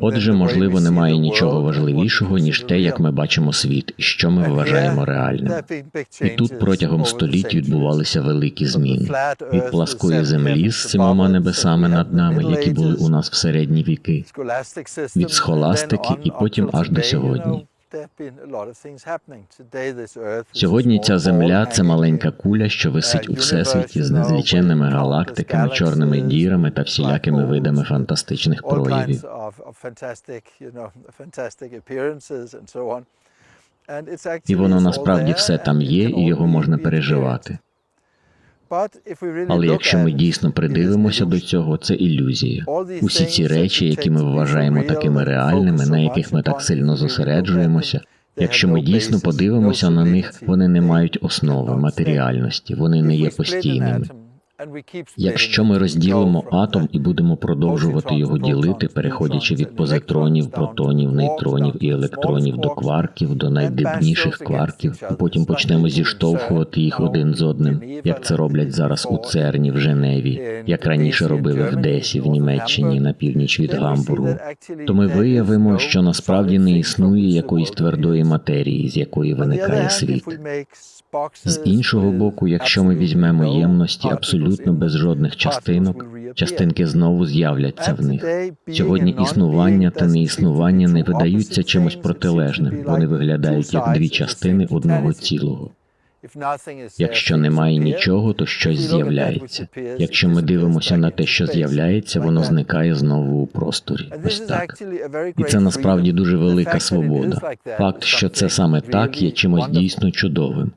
Отже, можливо, немає нічого важливішого, ніж те, як ми бачимо світ і що ми вважаємо реальним. І тут протягом століть відбувалися великі зміни від пласкої землі з цимома небесами над нами, які були у нас в середні віки, від схоластики і потім аж до сьогодні. Сьогодні ця земля це маленька куля, що висить у всесвіті з незліченними галактиками, чорними дірами та всілякими видами фантастичних проявів. І воно насправді все там є, і його можна переживати. Але якщо ми дійсно придивимося до цього, це ілюзія. Усі ці речі, які ми вважаємо такими реальними, на яких ми так сильно зосереджуємося. Якщо ми дійсно подивимося на них, вони не мають основи матеріальності, вони не є постійними. Якщо ми розділимо атом і будемо продовжувати його ділити, переходячи від позитронів, протонів, нейтронів і електронів до кварків, до найдрібніших кварків, і потім почнемо зіштовхувати їх один з одним, як це роблять зараз у Церні в Женеві, як раніше робили в Десі в Німеччині на північ від Гамбургу, то ми виявимо, що насправді не існує якоїсь твердої матерії, з якої виникає світ. З іншого боку, якщо ми візьмемо ємності абсолютно без жодних частинок, частинки знову з'являться в них. Сьогодні існування та неіснування не видаються чимось протилежним. Вони виглядають як дві частини одного цілого. Якщо немає нічого, то щось з'являється. Якщо ми дивимося на те, що з'являється, воно зникає знову у просторі. Ось так. І це насправді дуже велика свобода. Факт, що це саме так, є чимось дійсно чудовим.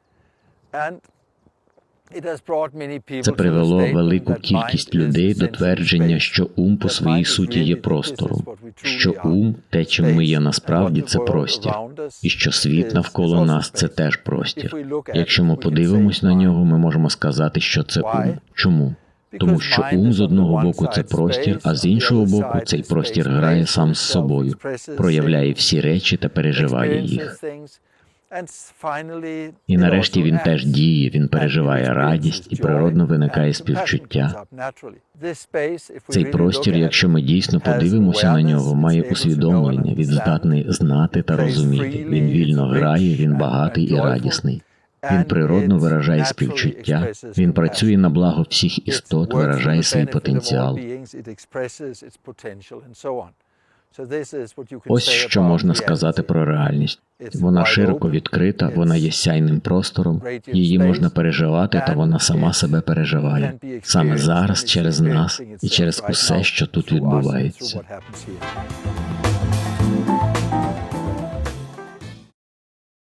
Це привело велику кількість людей до твердження, що ум по своїй суті є простором, що ум, те, чим ми є насправді, це простір, і що світ навколо нас це теж простір. Якщо ми подивимось на нього, ми можемо сказати, що це ум. Чому? Тому що ум з одного боку це простір, а з іншого боку цей простір грає сам з собою, проявляє всі речі та переживає їх. І нарешті він теж діє, він переживає радість і природно виникає співчуття. Цей простір, якщо ми дійсно подивимося на нього, має усвідомлення, він здатний знати та розуміти. Він вільно грає, він багатий і радісний. Він природно виражає співчуття, він працює на благо всіх істот, виражає свій потенціал. Ось що можна сказати про реальність. Вона широко відкрита, вона є сяйним простором, її можна переживати, та вона сама себе переживає. саме зараз через нас і через усе, що тут відбувається.